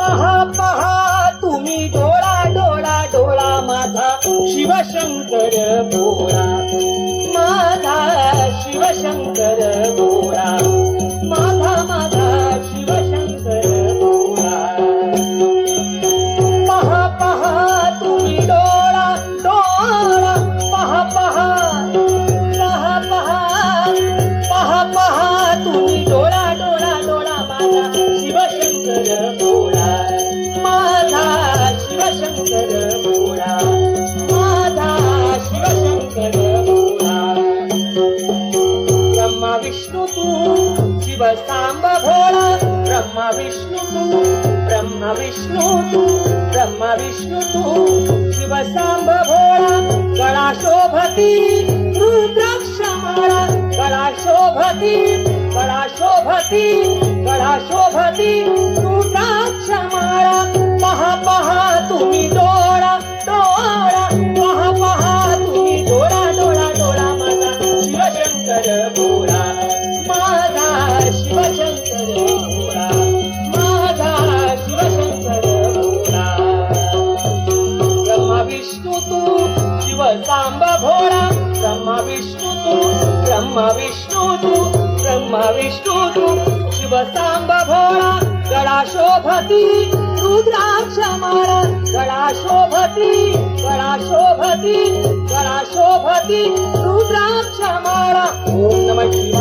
पहा पहा तुम्ही डोळा डोळा डोळा माझा शिवशंकर भोळा माझा विष्णू शिव सांब भोळा ब्रह्मा विष्णू ब्रह्मा विष्णू तू ब्रह्मा विष्णू तू शिव सांब भोळा गळा शोभती गळा शोभती गळा शोभती गळा शोभती माझा शिवशंकर माझा शिवशंकर ब्रह्मा विष्णू तू शिव सांब ब्रह्मा विष्णू तू ब्रह्मा विष्णू तू ब्रह्मा विष्णू तू शिव सांब भोळा गळा शोभती रुद्राक्ष मारा. गळा शोभती गळा शोभती शोभती रुद्राक्ष माळा. ओम नम शिवाय